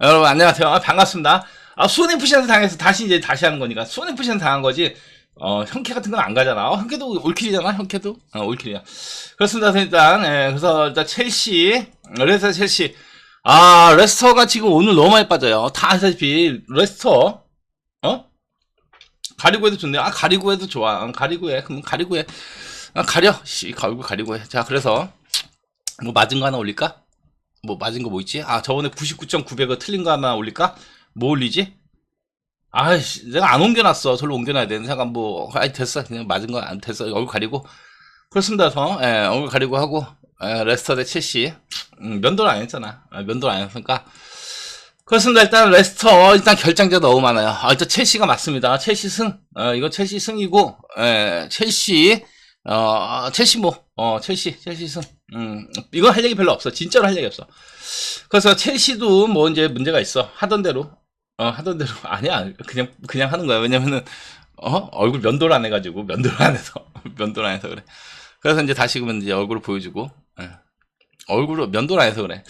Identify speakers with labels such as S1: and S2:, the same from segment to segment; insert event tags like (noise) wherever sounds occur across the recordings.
S1: 여러분 안녕하세요. 아, 반갑습니다. 아, 수원 FC한테 당해서 다시 이제 다시 하는 거니까 수원 FC한테 당한 거지. 어, 형캐 같은 건 안 가잖아. 어, 형캐도 올킬이잖아. 형캐도 어, 올킬이야. 그렇습니다. 일단 예, 그래서 일단 첼시 레스터 첼시 아 레스터가 지금 오늘 너무 많이 빠져요. 다 아시다시피 레스터 어 가리고 해도 좋네. 아 가리고 해도 좋아. 어, 가리고 해. 그럼 가리고 해. 아, 가려. 씨, 얼굴 가리고 해. 자 그래서 뭐 맞은 거 하나 올릴까? 뭐 맞은 거 뭐 있지? 아 저번에 99.900을 틀린 거 하나 올릴까? 뭐 올리지? 아이씨 내가 안 옮겨놨어. 저로 옮겨놔야 되는 생각. 뭐 아이 됐어. 그냥 맞은 거 안 됐어. 얼굴 가리고. 그렇습니다 저 예, 얼굴 가리고 하고. 예, 레스터 대 첼시. 음, 면도를 안 했잖아. 아, 면도를 안 했으니까. 그렇습니다. 일단 레스터 일단 결장자 너무 많아요. 아 일단 첼시가 맞습니다. 첼시 승. 어, 이거 첼시 승이고. 예, 첼시. 어 첼시 뭐. 어, 첼시 첼시 승 음, 이건 할 얘기 별로 없어. 진짜로 할 얘기 없어. 그래서 첼시도 뭐 이제 문제가 있어. 하던 대로. 어, 하던 대로. (laughs) 아니야. 그냥, 그냥 하는 거야. 왜냐면은, 어, 얼굴 면도를 안 해가지고, 면도를 안 해서. (laughs) 면도를 안 해서 그래. 그래서 이제 다시 그러면 이제 얼굴을 보여주고, 예. 얼굴을 면도를 안 해서 그래.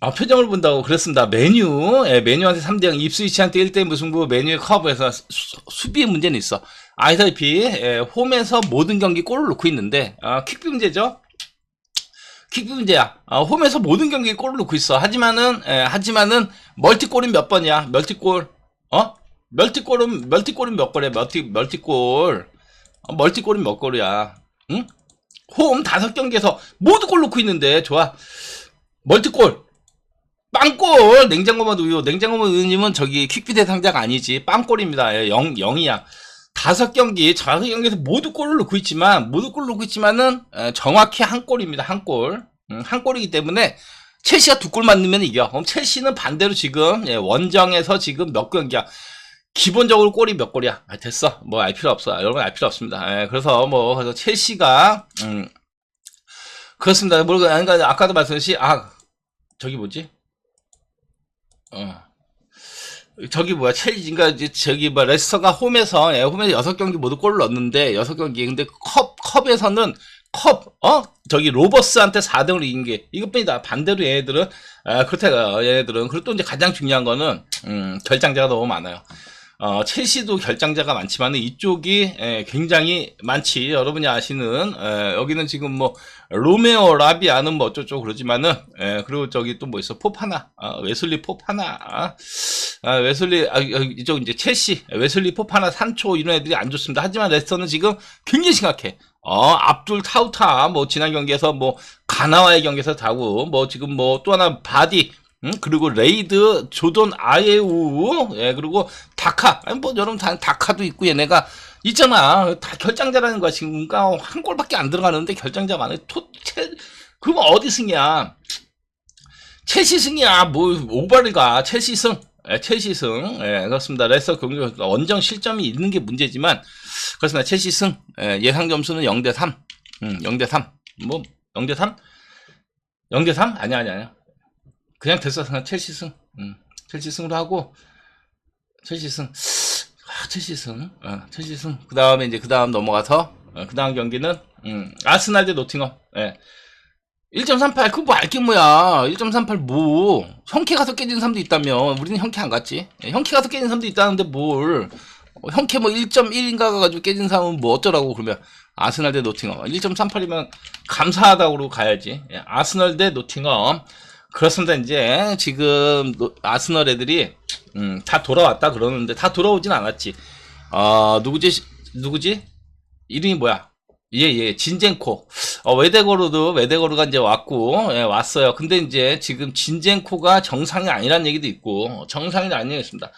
S1: 아, 표정을 본다고 그랬습니다. 메뉴, 예, 메뉴한테 3대0, 입스위치한테 1대1 무승부, 메뉴의 커브에서 수, 수비의 문제는 있어. 아시다시피, 예, 홈에서 모든 경기 골을 넣고 있는데, 아, 킥비 문제죠? 킥비 문제야. 어, 홈에서 모든 경기에 골을 넣고 있어. 하지만은, 에, 하지만은, 멀티골은 몇 번이야? 멀티골. 어? 멀티골은, 멀티골은 몇 골이야? 멀티, 멀티골. 어, 멀티골은 몇 골이야? 응? 홈 다섯 경기에서 모두 골 넣고 있는데, 좋아. 멀티골. 빵골! 냉장고만 우유. 냉장고만 우유님은 저기 킥비 대 상자가 아니지. 빵골입니다. 예, 영, 영이야. 다섯 경기, 다섯 경기에서 모두 골을 넣고 있지만, 모두 골을 넣고 있지만은, 에, 정확히 한 골입니다. 한 골. 음, 한 골이기 때문에, 첼시가 두 골만 넣으면 이겨. 그럼 첼시는 반대로 지금, 예, 원정에서 지금 몇 경기야. 기본적으로 골이 몇 골이야. 아, 됐어. 뭐 알 필요 없어. 여러분 알 필요 없습니다. 예, 그래서 뭐, 그래서 첼시가, 음, 그렇습니다. 뭐, 그러니까 아까도 말씀드렸듯이, 아, 저기 뭐지? 어. 저기 뭐야 첼시 그러니까 저기 뭐 레스터가 홈에서 예, 홈에서 여섯 경기 모두 골을 넣었는데 여섯 경기. 근데 컵 컵에서는 컵 어? 저기 로버스한테 4등을 이긴 게 이것뿐이다. 반대로 얘네들은 아, 그렇다 얘네들은. 그리고 또 이제 가장 중요한 거는 음, 결장자가 너무 많아요. 어, 첼시도 결장자가 많지만 이쪽이 에, 굉장히 많지. 여러분이 아시는 에, 여기는 지금 뭐 로메오 라비아는 뭐 어쩌고 그러지만은 에, 그리고 저기 또 뭐 있어 포파나 아, 웨슬리 포파나 아, 웨슬리 아, 이쪽 이제 첼시 웨슬리 포파나 산초 이런 애들이 안 좋습니다. 하지만 레스터는 지금 굉장히 심각해. 어, 압둘 타우타 뭐 지난 경기에서 뭐 가나와의 경기에서 다고 뭐 지금 뭐 또 하나 바디 음, 그리고 레이드, 조던 아예우, 예, 그리고 다카, 아니, 뭐, 여러분, 다, 다카도 있고, 얘네가, 있잖아. 다 결장자라는 거야, 지금. 그러니까 한 골밖에 안 들어가는데 결장자 많아. 토, 체, 그러면 어디 승이야? 첼시 승이야. 뭐, 오바리가, 첼시 승. 예, 첼시 승. 예, 그렇습니다. 레서 경기 원정 실점이 있는 게 문제지만, 그렇습니다. 첼시 승. 예, 예상 점수는 0대3. 음, 0대3. 뭐, 0대3? 0대3? 아니야, 아니야, 아니야. 그냥 됐어. 그냥 첼시 승. 음, 첼시 승으로 하고, 첼시 승. 아, 첼시 승. 어, 첼시 승. 그 다음에 이제 그 다음 넘어가서, 어, 그 다음 경기는, 음, 아스날 대 노팅엄. 예. 1.38, 그거 뭐 알게 뭐야. 1.38 뭐. 형캐 가서 깨진 사람도 있다며. 우리는 형캐 안 갔지. 예, 형캐 가서 깨진 사람도 있다는데 뭘. 어, 형캐 뭐 1.1인가 가지고 깨진 사람은 뭐 어쩌라고 그러면. 아스날 대 노팅엄. 1.38이면 감사하다고 가야지. 예, 아스널 대 노팅엄. 그렇습니다. 이제 지금 아스널 애들이 음, 다 돌아왔다 그러는데 다 돌아오진 않았지. 어, 누구지? 누구지? 이름이 뭐야? 예, 예, 진젠코. 어, 외대거로도, 외대거로가 이제 왔고, 예, 왔어요. 근데 이제 지금 진젠코가 정상이 아니란 얘기도 있고, 정상이 얘기입니다.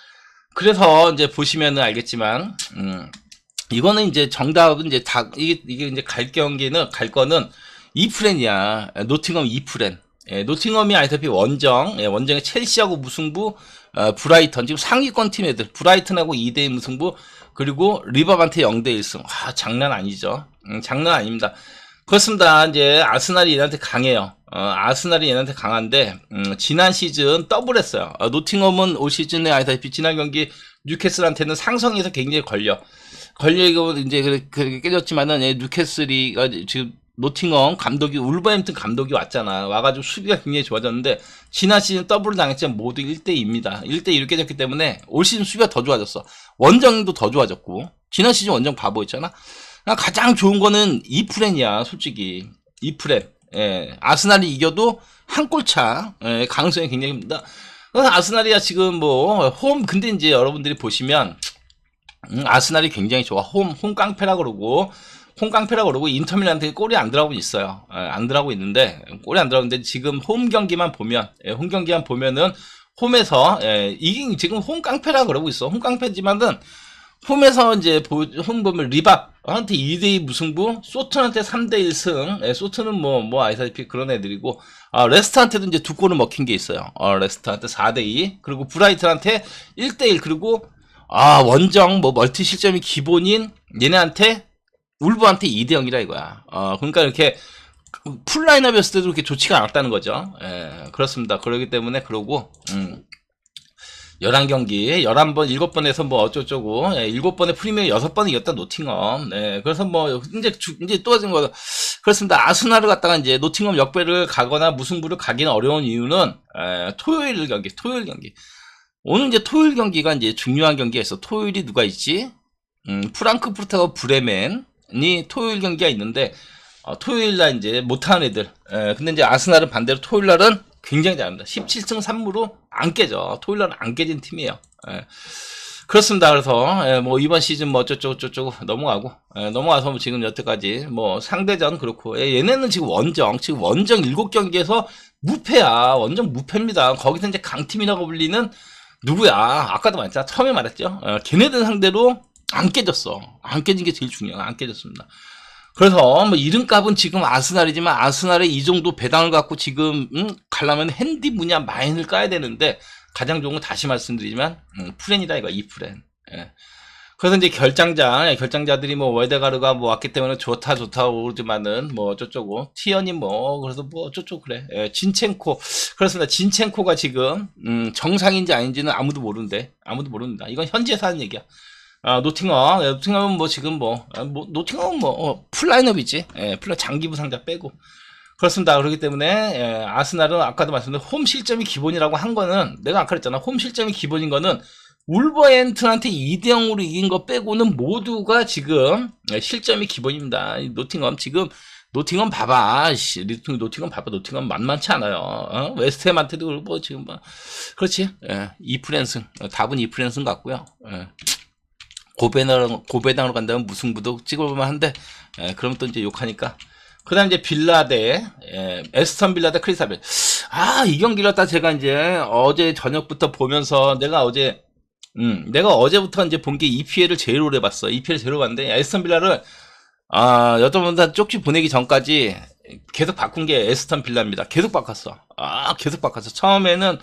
S1: 그래서 이제 보시면은 알겠지만, 음, 이거는 이제 정답은 이제 다, 이게, 이게 이제 갈 경기는, 갈 거는 이프렌이야. 노팅엄 이프렌. 예, 노팅엄이 아시다시피 원정, 예, 원정에 첼시하고 무승부, 어, 브라이턴, 지금 상위권 팀 애들, 브라이턴하고 2대2 무승부, 그리고 리버반트 0대 1승. 아, 장난 아니죠. 음, 장난 아닙니다. 그렇습니다. 이제 아스날이 얘한테 강해요. 어, 아스날이 얘한테 강한데, 음, 지난 시즌 더블했어요. 어, 노팅엄은 올 시즌에 아시다시피 지난 경기 뉴캐슬한테는 상성에서 굉장히 걸려. 걸리고 이제 그렇게 깨졌지만은 예, 뉴캐슬이 지금 노팅엄 감독이 울버햄튼 감독이 왔잖아. 와가지고 수비가 굉장히 좋아졌는데 지난 시즌 더블을 당했지만 모두 1대2입니다. 1대2 이렇게 됐기 때문에 올 시즌 수비가 더 좋아졌어. 원정도 더 좋아졌고 지난 시즌 원정 바보였잖아. 나 가장 좋은 거는 이프렌이야 솔직히 이프렌. 예, 아스날이 이겨도 한 골차 예, 가능성이 굉장히 큽니다. 아스날이야 지금 뭐 홈 근데 이제 여러분들이 보시면 음, 아스날이 굉장히 좋아. 홈, 홈 깡패라 그러고, 홈 깡패라 그러고, 인터밀란한테 골이 안 들어가고 있어요. 예, 안 들어가고 있는데, 골이 안 들어가는데, 지금 홈 경기만 보면, 예, 홈 경기만 보면은, 홈에서, 예, 이긴, 지금 홈 깡패라 그러고 있어. 홈 깡패지만은, 홈에서 이제, 보, 홈 보면 리밥한테 2대2 무승부, 소튼한테 3대1 승, 예, 소튼은 뭐, 뭐, 아시다시피 그런 애들이고, 아, 레스트한테도 이제 두 골을 먹힌 게 있어요. 어, 레스트한테 4대2, 그리고 브라이트한테 1대1, 그리고 아, 원정, 뭐, 멀티 실점이 기본인 얘네한테, 울브한테 2대 0이라 이거야. 어, 그러니까 이렇게, 풀 라인업이었을 때도 그렇게 좋지가 않았다는 거죠. 예, 그렇습니다. 그러기 때문에, 그러고, 음, 11경기, 11번, 7번에서 뭐 어쩌고저쩌고, 예, 7번에 프리미어 6번 이겼다, 노팅엄. 예, 그래서 뭐, 이제, 주- 이제 또 하진 거, 그렇습니다. 아스날을 갖다가 이제 노팅엄 역배를 가거나 무승부를 가기는 어려운 이유는, 예, 토요일 경기, 토요일 경기. 오늘 이제 토요일 경기가 이제 중요한 있어. 토요일이 누가 있지? 음, 프랑크푸르트하고 브레멘 이 토요일 경기가 있는데, 어, 토요일 날 이제 못하는 애들. 에, 근데 이제 아스날은 반대로 토요일 날은 굉장히 잘합니다. 17승 3무로 안 깨져. 토요일 날은 안 깨진 팀이에요. 에, 그렇습니다. 그래서, 에, 뭐, 이번 시즌 뭐 어쩌고저쩌고 저쩌고 넘어가고, 에, 넘어가서 뭐 지금 여태까지 뭐 상대전 그렇고, 에, 얘네는 지금 원정, 지금 원정 7경기에서 무패야. 원정 무패입니다. 거기서 이제 강팀이라고 불리는 누구야? 아까도 말했잖아. 처음에 말했죠. 어, 걔네들 상대로 안 깨졌어. 안 깨진 게 제일 중요해. 안 깨졌습니다. 그래서 뭐 이름값은 지금 아스날이지만 아스날의 이 정도 배당을 갖고 지금 음, 가려면 핸디 분야 마인을 까야 되는데 가장 좋은 건 다시 말씀드리지만 음, 프렌이다 이거 이 프렌. 예. 그래서 이제 결장자 예, 결장자들이 뭐 월데가르가 뭐 왔기 때문에 좋다 좋다 오르지만은 뭐 어쩌고 티언이 뭐 그래서 뭐 어쩌고 그래 예, 진첸코 그렇습니다 진첸코가 지금 음, 정상인지 아닌지는 아무도 모르는데 아무도 모릅니다 이건 현지에서 하는 얘기야 아 노팅엄 예, 노팅엄은 뭐 지금 뭐, 아, 뭐 노팅엄은 뭐 어, 풀라인업이지 예, 풀라 장기 부 상자 빼고 그렇습니다 그렇기 때문에 예, 아스날은 아까도 말씀드린 홈 실점이 기본이라고 한 거는 내가 아까 그랬잖아 홈 실점이 기본인 거는 울버햄튼한테 2대0으로 이긴 거 빼고는 모두가 지금 예, 실점이 기본입니다. 이 노팅엄 지금 노팅엄 봐봐. 씨, 노팅, 노팅엄 봐봐. 노팅엄 만만치 않아요. 어? 웨스트햄한테도 그렇고 지금 뭐 그렇지. 예, 2프랜승. 어, 답은 2프랜승 같고요. 예. 고배당 고배당으로 간다면 무승부도 찍어볼만 한데 예, 그럼 또 이제 욕하니까 그 다음 이제 빌라 대 예, 에스턴 빌라 대 크리스탈 아이 경기를 갖다 제가 이제 어제 저녁부터 보면서 내가 어제 음, 내가 어제부터 이제 본 게 EPL을 제일 오래 봤어. EPL 제일 오래 봤는데, 에스턴 빌라를, 아, 여러분들 쪽지 보내기 전까지 계속 바꾼 게 에스턴 빌라입니다. 계속 바꿨어. 아, 계속 바꿨어. 처음에는,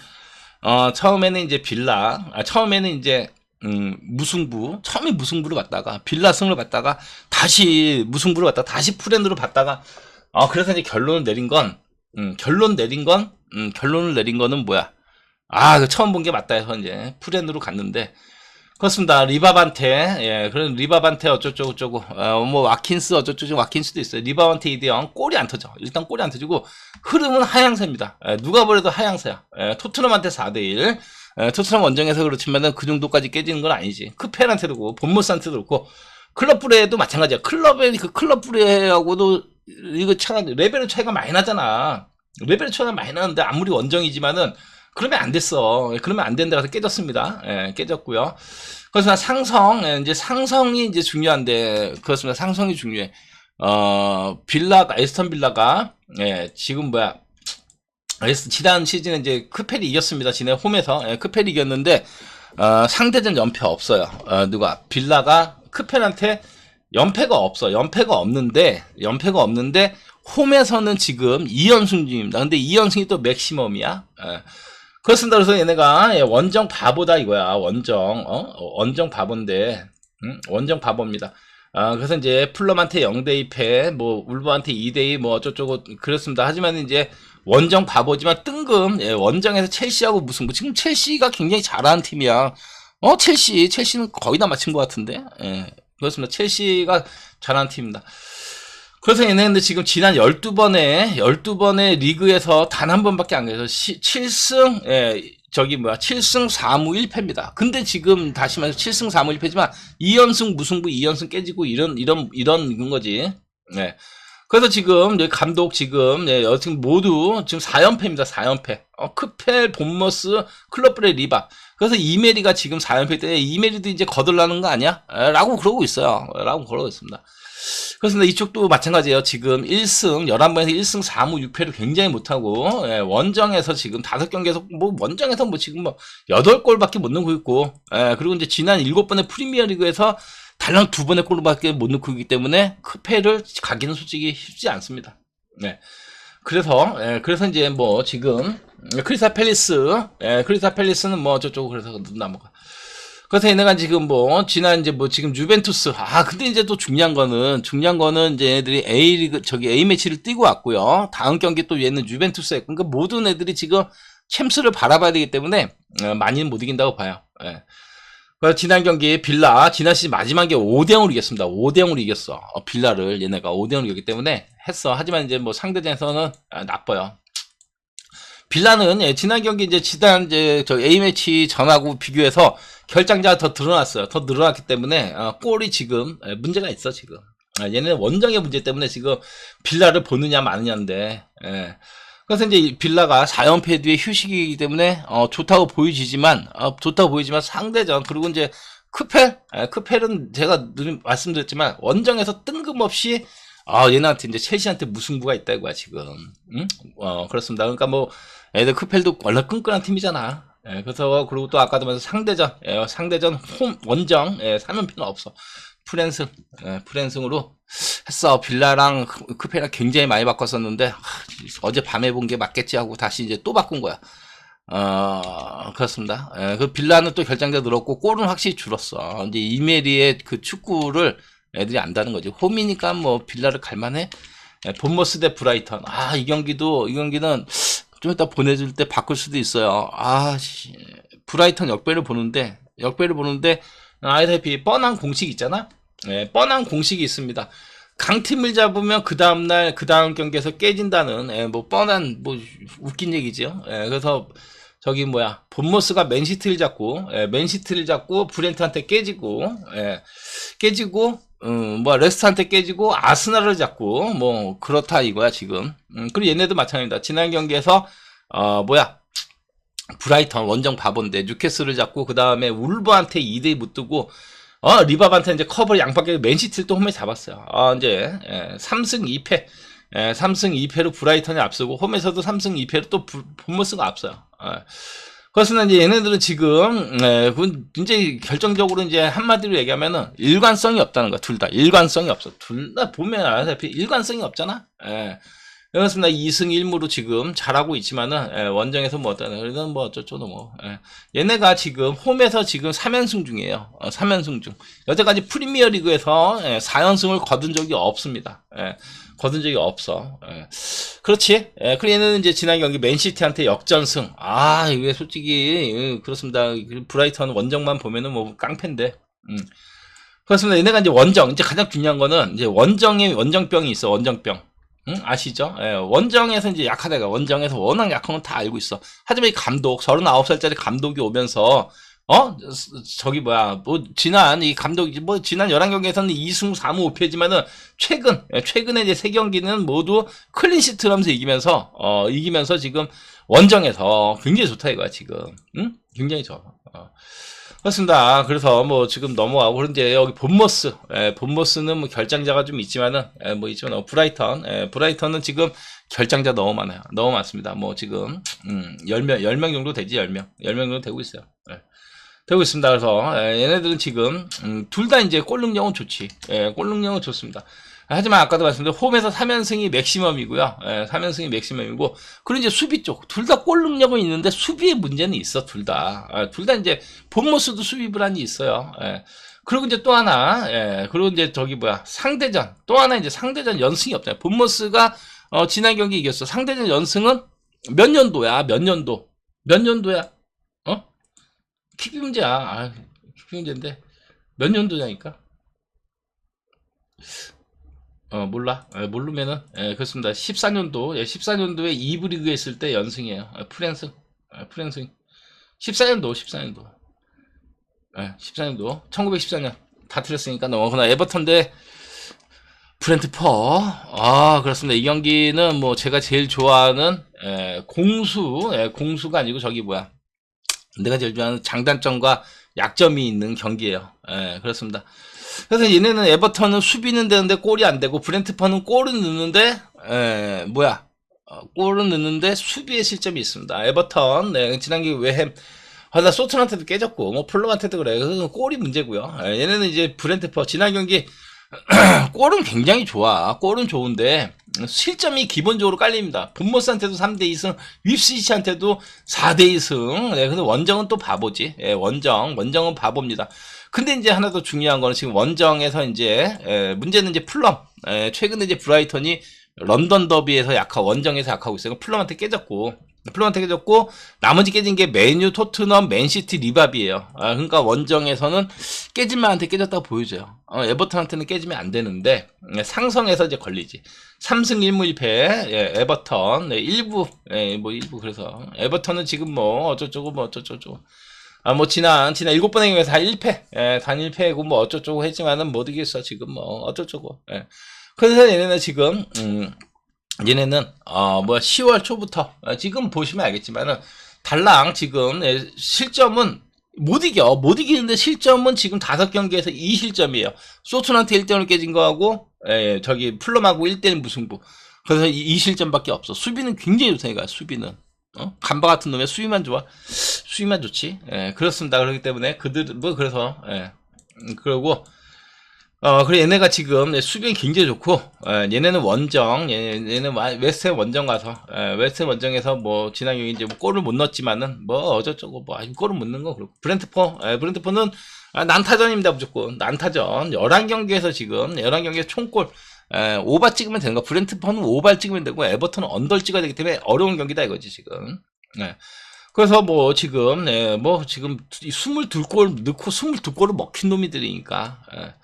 S1: 어, 처음에는 이제 빌라, 아, 처음에는 이제, 음, 무승부, 처음에 무승부를 봤다가, 빌라 승을 봤다가, 다시 무승부를 봤다가, 다시 프렌드로 봤다가, 아, 그래서 이제 결론을 내린 건, 음, 결론 내린 건, 음, 결론을 내린 거는 뭐야? 아, 그 처음 본 게 맞다 해서 이제 프렌으로 갔는데 그렇습니다. 리바반테, 예, 그런 리바반테 어쩌고저쩌고, 저쩌고, 어, 뭐, 와킨스 어쩌고저쩌고, 와킨스도 있어요. 리바반테 2대0, 골이 안 터져. 일단 골이 안 터지고, 흐름은 하향세입니다. 예, 누가 보래도 하향세야. 예, 토트넘한테 4대1. 예, 토트넘 원정에서 그렇지만은 그 정도까지 깨지는 건 아니지. 크펠한테도 그렇고, 본모스한테도 그렇고, 클럽 브레도 마찬가지야. 클럽의, 그 클럽 브레하고도, 이거 차가, 레벨의 차이가 많이 나잖아. 레벨의 차이가 많이 나는데, 아무리 원정이지만은, 그러면 안 됐어. 그러면 안 된다. 그래서 깨졌습니다. 예, 깨졌고요. 그래서 상성, 예, 이제 상성이 이제 중요한데, 그렇습니다. 상성이 중요해. 어, 빌라가, 에스턴 빌라가, 예, 지금 뭐야, 에스, 지난 시즌에 이제 크펠이 이겼습니다. 지난 홈에서. 예, 크펠이 이겼는데, 어, 상대전 연패 없어요. 어, 누가, 빌라가 크펠한테 연패가 없어. 연패가 없는데, 연패가 없는데, 홈에서는 지금 2연승 중입니다. 근데 2연승이 또 맥시멈이야. 예. 그렇습니다. 그래서 얘네가 예, 원정 바보다 이거야. 원정 어? 어, 원정 바보인데 음? 원정 바보입니다. 아, 그래서 이제 플럼한테 0대 2패, 뭐 울버한테 2대 2, 뭐 어쩌고 저쩌고 그렇습니다. 하지만 이제 원정 바보지만 뜬금 예, 원정에서 첼시하고 무슨 뭐 지금 첼시가 굉장히 잘하는 팀이야. 어 첼시 첼시는 거의 다 맞힌 것 같은데. 예, 그렇습니다. 첼시가 잘하는 팀입니다. 그래서 얘네는 지금 지난 12번에, 12번의 리그에서 단 한 번밖에 안 가서 7승, 예, 저기 뭐야, 7승 4무 1패입니다. 근데 지금 다시 말해서 7승 4무 1패지만 2연승 무승부 2연승 깨지고 이런, 이런, 이런 거지. 네. 그래서 지금 감독 지금 예, 여튼 모두 지금 4연패입니다. 4연패. 어, 크펠, 본머스, 클럽브레 리바. 그래서 이메리가 지금 4연패 때 이메리도 이제 거들라는 거 아니야? 에, 라고 그러고 있어요. 라고 그러고 있습니다. 그렇습니다. 이쪽도 마찬가지예요. 지금 1승, 11번에서 1승 4무 6패를 굉장히 못하고, 예, 원정에서 지금 5경기에서, 뭐, 원정에서 뭐 지금 뭐, 8골밖에 못 넣고 있고, 예, 그리고 이제 지난 7번의 프리미어 리그에서 달랑 두 번의 골밖에 못 넣고 있기 때문에 크패를 가기는 솔직히 쉽지 않습니다. 네. 그래서 예, 그래서 이제 뭐 지금 크리스타 팰리스 예, 크리스타 팰리스는 뭐 저쪽 그래서 넘어가. 그래서 얘네가 지금 뭐 지난 이제 뭐 지금 유벤투스 아 근데 이제 또 중요한 거는 중요한 거는 이제 얘네들이 A 리그 저기 A 매치를 뛰고 왔고요. 다음 경기 또 얘는 유벤투스에 그러니까 모든 애들이 지금 챔스를 바라봐야 되기 때문에 어, 많이는 못 이긴다고 봐요. 예. 그래서 지난 경기 빌라 지난 시즌 마지막 에 5대 0으로 이겼습니다. 5대 0으로 이겼어. 어, 빌라를 얘네가 5대 0으로 이겼기 때문에 했어. 하지만 이제 뭐 상대전에서는 아, 나빠요. 빌라는 예, 지난 경기 이제 지난 이제 저 A 매치 전하고 비교해서 결장자가 더 드러났어요. 더 늘어났기 때문에 어, 골이 지금 예, 문제가 있어 지금. 아, 얘는 원정의 문제 때문에 지금 빌라를 보느냐 마느냐인데. 예. 그래서 이제 빌라가 4연패 뒤에 휴식이기 때문에 어, 좋다고 보이지만 어, 좋다고 보이지만 상대전 그리고 이제 크펠? 에, 크펠은 제가 늘 말씀드렸지만 원정에서 뜬금없이 아 얘네한테 이제 첼시한테 무승부가 있다 이거야 지금. 응? 어 그렇습니다. 그러니까 뭐 애들 크펠도 원래 끈끈한 팀이잖아. 예, 그래서 그리고 또 아까도 말씀 상대전. 예, 상대전 홈 원정. 예, 3연패는 없어 프랜승 예, 프랜승으로 했어. 빌라랑 크페랑 굉장히 많이 바꿨었는데 하, 어제 밤에 본 게 맞겠지 하고 다시 이제 또 바꾼 거야. 어, 그렇습니다. 에, 그 빌라는 또 결장자 늘었고 골은 확실히 줄었어. 이제 이메리의 그 축구를 애들이 안다는 거지. 홈이니까 뭐 빌라를 갈만해. 에, 본머스 대 브라이턴. 아, 이 경기도 이 경기는 좀 이따 보내줄 때 바꿀 수도 있어요. 아, 씨, 브라이턴 역배를 보는데 역배를 보는데 아이다피 뻔한 공식 있잖아. 예, 뻔한 공식이 있습니다. 강팀을 잡으면 그 다음날 그 다음 경기에서 깨진다는 예, 뭐 뻔한 뭐 웃긴 얘기죠. 예, 그래서 저기 뭐야 본모스가 맨시티를 잡고 예, 맨시티를 잡고 브렌트한테 깨지고 예, 깨지고 음, 뭐 레스트한테 깨지고 아스날을 잡고 뭐 그렇다 이거야 지금. 음, 그리고 얘네도 마찬가지입니다. 지난 경기에서 어 뭐야 브라이턴 원정 바본데 뉴캐슬을 잡고 그 다음에 울버한테 2대 못 두고 어, 리바반테 이제 커버 양밖에 맨시티를 또 홈에 잡았어요. 아, 이제, 예, 3승 2패. 예, 3승 2패로 브라이턴이 앞서고, 홈에서도 3승 2패로 또 본머스가 앞서요. 예. 그렇습니다. 이제 얘네들은 지금, 예, 이제 결정적으로 이제 한마디로 얘기하면은 일관성이 없다는 거야, 둘 다. 일관성이 없어. 둘 다 보면 알다시피 일관성이 없잖아? 예. 그렇습니다. 2승 1무로 지금 잘하고 있지만은 예, 원정에서 뭐 어떠나 그래도 뭐 어쩌고저쩌고 뭐 예. 얘네가 지금 홈에서 지금 3연승 중이에요. 어, 3연승 중. 여태까지 프리미어 리그에서 예, 4연승을 거둔 적이 없습니다. 예, 거둔 적이 없어. 예. 그렇지. 예, 그리고 얘는 이제 지난 경기 맨시티한테 역전승. 아, 이게 솔직히 예, 그렇습니다. 브라이턴 원정만 보면은 뭐 깡패인데. 음. 그렇습니다. 얘네가 이제 원정, 이제 가장 중요한 거는 이제 원정에 원정병이 있어. 원정병. 응? 아시죠? 예, 원정에서 이제 약하다가 원정에서 워낙 약한 건 다 알고 있어. 하지만 이 감독, 39살짜리 감독이 오면서 어? 저기 뭐야, 뭐 지난 이 감독이 뭐 지난 11경기에서는 2승 3무 5패지만은 최근 예, 최근에 이제 세 경기는 모두 클린 시트를 하면서 이기면서 어 이기면서 지금 원정에서 굉장히 좋다 이거야, 지금. 응? 굉장히 좋아. 어. 그렇습니다. 그래서 뭐 지금 넘어가고 그런데 여기 본머스, 예, 본머스는 뭐 결장자가 좀 있지만은 예, 뭐 있지만 어, 브라이턴, 예, 브라이턴은 지금 결장자 너무 많아요. 너무 많습니다. 뭐 지금 음, 10명, 10명 정도 되지 10명, 10명 정도 되고 있어요. 예. 되고 있습니다. 그래서 예, 얘네들은 지금 음, 둘 다 이제 골 능력은 좋지. 예, 골 능력은 좋습니다. 하지만 아까도 말씀드린 홈에서 3연승이 맥시멈이고요. 예, 3연승이 맥시멈이고 그리고 이제 수비 쪽 둘 다 골 능력은 있는데 수비의 문제는 있어 둘 다. 예, 둘다 이제 본모스도 수비 불안이 있어요. 예. 그리고 이제 또 하나 예, 그리고 이제 저기 뭐야 상대전 또 하나 이제 상대전 연승이 없잖아요. 본모스가 어, 지난 경기 이겼어. 상대전 연승은 몇 년도야? 몇 년도? 몇 년도야? 어? 키비 문제야. 아, 키비 문제인데 몇 년도냐니까? 어, 몰라. 예, 모르면은, 예, 그렇습니다. 14년도, 예, 14년도에 2부 리그에 있을 때 연승이에요. 예, 프랜승. 예, 프랜승. 14년도, 14년도. 예, 14년도. 1914년. 다 틀렸으니까 넘어가나. 에버턴 대 브렌트퍼. 아, 그렇습니다. 이 경기는 뭐 제가 제일 좋아하는, 예, 공수, 예, 공수가 아니고 저기 뭐야. 내가 제일 좋아하는 장단점과 약점이 있는 경기예요. 예, 그렇습니다. 그래서 얘네는 에버턴은 수비는 되는데 골이 안 되고 브렌트퍼는 골은 넣는데 에, 뭐야 어, 골은 넣는데 수비에 실점이 있습니다. 에버턴 네, 지난 경기 웨햄 아, 나 소튼한테도 깨졌고 뭐 플럼한테도 그래. 그래서 골이 문제고요. 에, 얘네는 이제 브렌트퍼 지난 경기 (clears throat) 골은 굉장히 좋아. 골은 좋은데 실점이 기본적으로 깔립니다. 본모스한테도 3대 2승, 윕시치한테도 4대 2승. 네, 근데 원정은 또 바보지. 예, 원정, 원정은 바보입니다. 근데 이제 하나 더 중요한 거는 지금 원정에서 이제 예, 문제는 이제 플럼. 예, 최근에 이제 브라이턴이 런던 더비에서 약하 원정에서 약하고 있어요. 플럼한테 깨졌고 플럼한테 깨졌고 나머지 깨진 게 메뉴, 토트넘, 맨시티, 리밥이에요. 아, 그러니까 원정에서는 깨진만한테 깨졌다고 보여줘요. 어, 에버턴한테는 깨지면 안 되는데 예, 상성에서 이제 걸리지. 3승 1무 1패 예, 에버턴 네, 1부 예, 뭐 1부 그래서 에버턴은 지금 뭐 어쩌고저쩌고 뭐 어쩌고저쩌고 아, 뭐, 지난, 지난 일곱 번의 경우에 다 1패, 예, 단 1패고, 뭐, 어쩌고저쩌고 했지만은 못 이겼어, 지금, 뭐, 어쩌고저쩌고, 예. 그래서 얘네는 지금, 음, 얘네는, 어, 뭐, 10월 초부터, 어, 지금 보시면 알겠지만은, 달랑 지금, 예, 실점은 못 이겨. 못 이기는데 실점은 지금 다섯 경기에서 2실점이에요. 소tun한테 1대1을 깨진 거하고, 예, 저기, 플럼하고 1대1 무승부. 그래서 2실점밖에 없어. 수비는 굉장히 좋다니까, 수비는. 어? 간바 같은 놈의 수위만 좋아. 수위만 좋지. 예, 그렇습니다. 그렇기 때문에 그들 뭐 그래서 예. 음, 그러고 어 그래 얘네가 지금 수비는 굉장히 좋고 예, 얘네는 원정 얘, 얘는 웨스트 원정 가서 예, 웨스트 원정에서 뭐 지난 경기 이제 뭐 골을 못 넣었지만은 뭐 어쩌저쩌고 뭐 아직 골을 못 넣은 거 그렇고 브렌트포 예, 브렌트포는 아, 난타전입니다 무조건 난타전 11경기에서 지금 11경기에 총골 에, 오바 찍으면 되는 거. 브렌트퍼는 오바 찍으면 되고 에버턴은 언더를 찍어야 되기 때문에 어려운 경기다 이거지 지금. 네. 그래서 뭐 지금 네, 뭐 지금 22골 넣고 22골을 먹힌 놈이들이니까. 예.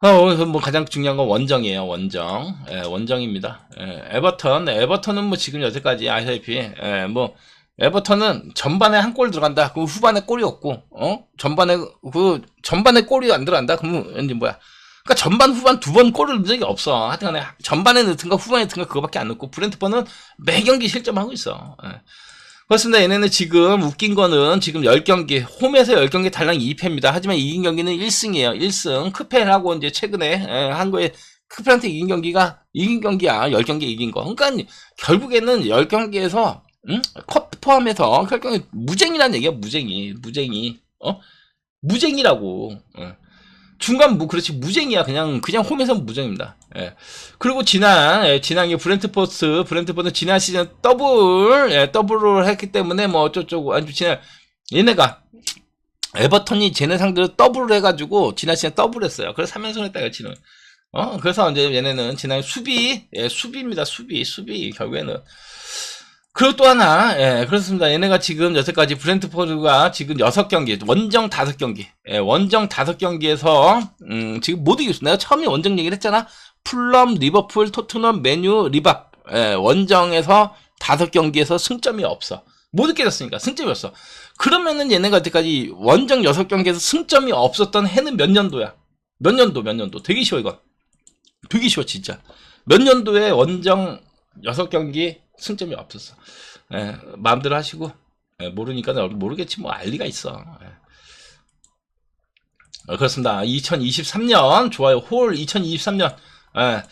S1: 어, 뭐 가장 중요한 건 원정이에요. 원정. 예, 원정입니다. 예, 에버턴. 네, 에버턴은 뭐 지금 여태까지 아시다시피 예, 뭐 에버턴은 전반에 한 골 들어간다. 그럼 후반에 골이 없고, 어? 전반에 그 전반에 골이 안 들어간다. 그러면 이제 뭐야? 그러니까 전반 후반 두 번 골을 넣은 적이 없어. 하여튼간에 전반에 넣든가 후반에 넣든가 그거밖에 안 넣고 브렌트퍼는 매 경기 실점하고 있어. 예. 그렇습니다. 얘네는 지금 웃긴 거는 지금 10경기, 홈에서 10경기 달랑 2패입니다. 하지만 이긴 경기는 1승이에요. 1승. 크펠하고 이제 최근에 예, 한 거에 크펠한테 이긴 경기가 이긴 경기야. 10경기 이긴 거. 그러니까 결국에는 10경기에서 응? 컵 포함해서 결국에 무쟁이란 얘기야. 무쟁이. 무쟁이. 어? 무쟁이라고. 어. 중간 뭐 그렇지 무쟁이야 그냥 그냥 홈에서 무쟁입니다. 예. 그리고 지난 예, 지난 게 브렌트포스 브렌트포스 지난 시즌 더블 예, 더블을 했기 때문에 뭐 어쩌고저쩌고 아니 지난 얘네가 에버턴이 쟤네 상대로 더블을 해가지고 지난 시즌 더블했어요. 그래서 3연승 했다 이거 지는. 어 그래서 이제 얘네는 지난 수비 예, 수비입니다 수비 수비 결국에는 그리고 또 하나, 예, 그렇습니다. 얘네가 지금 여태까지 브렌트포드가 지금 여섯 경기 원정 다섯 경기 예, 원정 다섯 경기에서, 음, 지금 못 이겼어. 내가 처음에 원정 얘기를 했잖아? 풀럼, 리버풀, 토트넘, 메뉴, 리밥. 예, 원정에서 다섯 경기에서 승점이 없어. 못 이겼으니까 승점이 없어. 그러면은 얘네가 여태까지 원정 여섯 경기에서 승점이 없었던 해는 몇 년도야? 몇 년도, 몇 년도. 되게 쉬워, 이건. 되게 쉬워, 진짜. 몇 년도에 원정 여섯 경기 승점이 없었어. 예, 마음대로 하시고 예, 모르니까 모르겠지 뭐 알리가 있어. 예. 어, 그렇습니다. 2023년 좋아요. 홀 2023년. 예,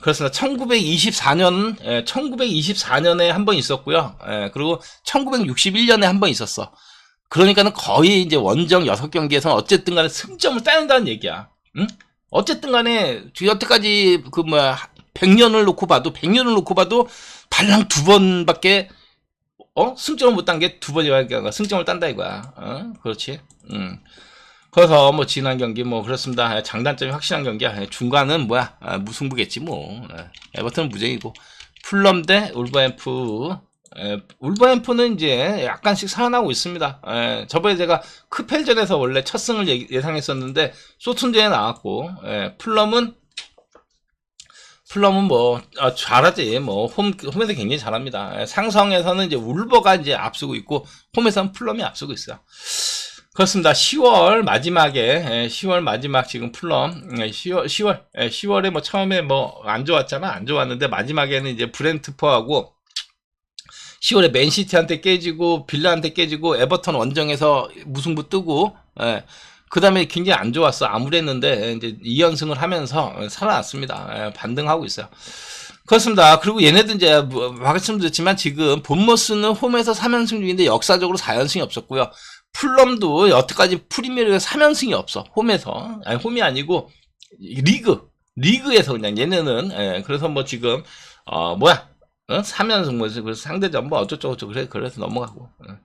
S1: 그렇습니다. 1924년, 예, 1924년에 한 번 있었고요. 예, 그리고 1961년에 한 번 있었어. 그러니까는 거의 이제 원정 6경기에서 어쨌든 간에 승점을 따낸다는 얘기야. 응? 어쨌든 간에 여태까지 그 뭐야 100년을 놓고 봐도 100년을 놓고 봐도 달랑 두 번밖에 어? 승점을 못 딴 게 두 번이야. 승점을 딴다 이거야. 어? 그렇지? 음. 그래서 뭐 지난 경기 뭐 그렇습니다. 장단점이 확실한 경기야. 중간은 뭐야? 아, 무승부겠지 뭐. 예. 에버튼 무쟁이고. 풀럼 대 울버햄프. 에, 울버햄프는 이제 약간씩 살아나고 있습니다. 에, 저번에 제가 크펠전에서 원래 첫 승을 예, 상했었는데 소툰전에 나왔고 에, 풀럼은 플럼은 뭐 아, 잘하지. 뭐 홈, 홈에서 굉장히 잘합니다. 예, 상성에서는 이제 울버가 이제 앞서고 있고 홈에서는 플럼이 앞서고 있어요. 그렇습니다. 10월 마지막에 예, 10월 마지막 지금 플럼 예, 10월 10월 예, 10월에 뭐 처음에 뭐 안 좋았잖아. 안 좋았는데 마지막에는 이제 브렌트퍼하고 10월에 맨시티한테 깨지고 빌라한테 깨지고 에버턴 원정에서 무승부 뜨고 예. 그 다음에 굉장히 안 좋았어. 아무랬는데 이제 2연승을 하면서 살아났습니다. 예, 반등하고 있어요. 그렇습니다. 그리고 얘네도 이제 뭐, 말씀드렸지만 지금 본머스는 홈에서 3연승 중인데 역사적으로 4연승이 없었고요. 플럼도 여태까지 프리미어리그 3연승이 없어. 홈에서. 아니 홈이 아니고 리그. 리그에서 그냥 얘네는. 예, 그래서 뭐 지금 어 뭐야? 어? 3연승 뭐 그래서 상대전 뭐 어쩌고 저쩌고 그래 그래서 넘어가고. 어.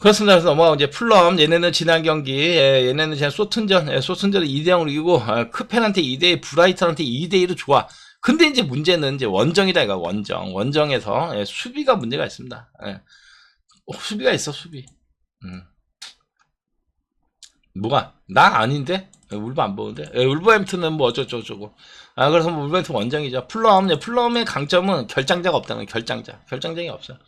S1: 그렇습니다. 그래서 넘어가고 이제 플럼 얘네는 지난 경기 예, 얘네는 그냥 소튼전 예, 소튼전을 2대 0으로 이기고 어, 크펜한테 2대 브라이턴한테 2대 2로 좋아. 근데 이제 문제는 이제 원정이다 이거 원정 원정에서 예, 수비가 문제가 있습니다. 예. 어, 수비가 있어 수비. 음. 뭐가 나 아닌데 예, 울버 안 보는데 예, 울버햄튼은 뭐 어쩌고 저쩌고 아 그래서 뭐 울버햄튼 원정이죠. 플럼 예, 플럼의 강점은 결장자가 없다는. 결장자 결장장이 없어.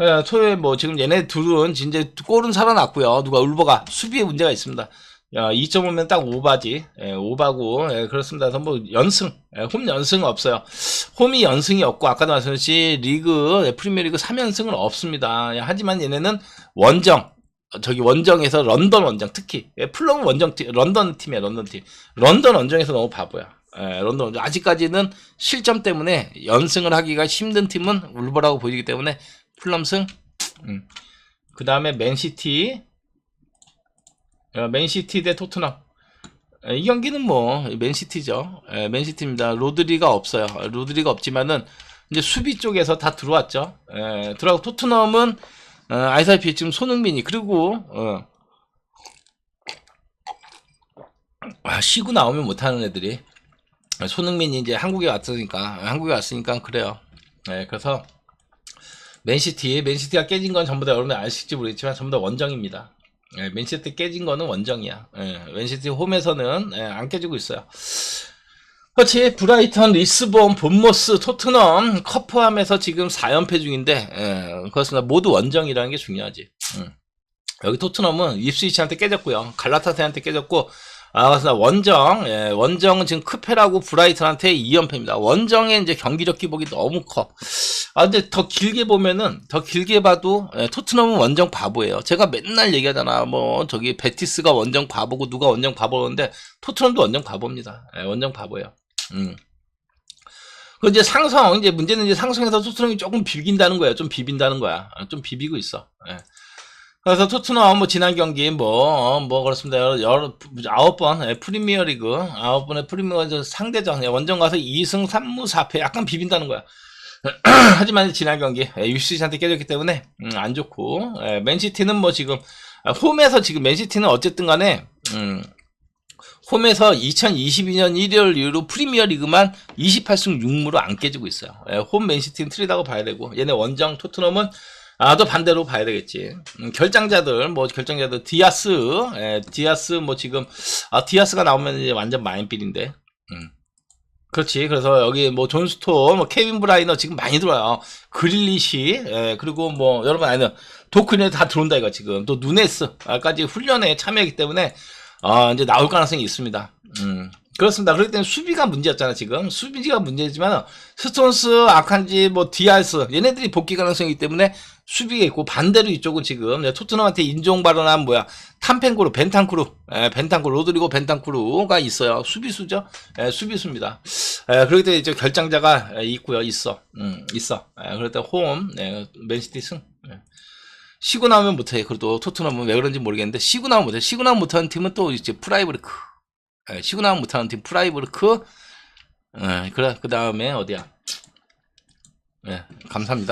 S1: 예, 토요일 뭐 지금 얘네 둘은 이제 골은 살아났고요. 누가 울버가 수비에 문제가 있습니다. 야, 2.5면 딱 오바지. 예, 오바고 예, 그렇습니다. 뭐 연승, 예, 홈 연승 없어요. 홈이 연승이 없고 아까도 말씀드렸듯이 리그 예, 프리미어리그 3연승은 없습니다. 예, 하지만 얘네는 원정 어, 저기 원정에서 런던 원정 특히 예, 플럼 원정 팀, 런던 팀이야 런던 팀. 런던 원정에서 너무 바보야. 예, 런던 원정 아직까지는 실점 때문에 연승을 하기가 힘든 팀은 울버라고 보이기 때문에 플럼승. 음. 그 다음에 맨시티. 어, 맨시티 대 토트넘. 에, 이 경기는 뭐 맨시티죠. 에, 맨시티입니다. 로드리가 없어요. 로드리가 없지만은 이제 수비 쪽에서 다 들어왔죠. 에, 들어가고 토트넘은 어, 아이사피 지금 손흥민이 그리고 어, 아, 쉬고 나오면 못하는 애들이 손흥민이 이제 한국에 왔으니까 한국에 왔으니까 그래요. 예, 그래서 맨시티, 맨시티가 깨진 건 전부 다 여러분들 아실지 모르겠지만 전부 다 원정입니다. 예, 맨시티 깨진 거는 원정이야. 예, 맨시티 홈에서는 예, 안 깨지고 있어요. 그렇지, 브라이턴, 리스본, 본모스, 토트넘, 커프함에서 지금 4연패 중인데, 예, 그렇습니다. 모두 원정이라는 게 중요하지. 음. 여기 토트넘은 입스위치한테 깨졌고요. 갈라타세한테 깨졌고, 아, 그래서 원정, 예, 원정은 지금 크페라고 브라이튼한테 2연패입니다. 원정의 이제 경기력 기복이 너무 커. 아, 근데 더 길게 보면은, 더 길게 봐도, 예, 토트넘은 원정 바보예요. 제가 맨날 얘기하잖아. 뭐, 저기, 베티스가 원정 바보고, 누가 원정 바보는데, 토트넘도 원정 바보입니다. 예, 원정 바보예요. 음. 그 이제 상성, 이제 문제는 이제 상성에서 토트넘이 조금 비빈다는 거야. 좀 비빈다는 거야. 아, 좀 비비고 있어. 예. 그래서 토트넘 뭐 지난 경기 뭐뭐 그렇습니다 여러, 여러 아홉 번 예, 프리미어리그 아홉 번의 프리미어리그 상대전 예, 원정 가서 2승 3무 4패 약간 비빈다는 거야. (clears throat) 하지만 지난 경기 예, 유시한테 깨졌기 때문에 음, 안 좋고 예, 맨시티는 뭐 지금 아, 홈에서 지금 맨시티는 어쨌든 간에 음, 홈에서 2022년 1월 이후로 프리미어리그만 28승 6무로 안 깨지고 있어요. 예, 홈 맨시티는 틀리다고 봐야 되고 얘네 원정 토트넘은 아, 또 반대로 봐야 되겠지. 음, 결장자들, 뭐, 결장자들, 디아스, 예, 디아스, 뭐, 지금, 아, 디아스가 나오면 이제 완전 마인빌인데, 음. 그렇지. 그래서 여기 뭐, 존스토, 뭐, 케빈 브라이너 지금 많이 들어와요. 그릴리시, 예, 그리고 뭐, 여러분 아는, 도크네 다 들어온다, 이거 지금. 또, 누네스까지 훈련에 참여하기 때문에, 아, 이제 나올 가능성이 있습니다. 음. 그렇습니다. 그렇기 때문에 수비가 문제였잖아, 지금. 수비가 문제지만, 스톤스, 아칸지, 뭐, 디아스, 얘네들이 복귀 가능성이기 때문에 수비가 있고, 반대로 이쪽은 지금, 토트넘한테 인종 발언한 뭐야, 탐펜쿠르, 벤탄쿠르, 에, 벤탄쿠르, 로드리고 벤탄쿠르가 있어요. 수비수죠? 에, 수비수입니다. 에, 그렇기 때문에 이제 결장자가 에, 있고요, 있어. 음, 있어. 때 홈, 에, 맨시티 승. 에. 쉬고 나오면 못해. 그래도 토트넘은 왜 그런지 모르겠는데, 쉬고 나오면 못해. 쉬고 나오면 못하는 팀은 또 이제 프라이브르크. 예, 쉬고 나면 못하는 팀 프라이브르크 예, 그래 그 다음에 어디야 예, 감사합니다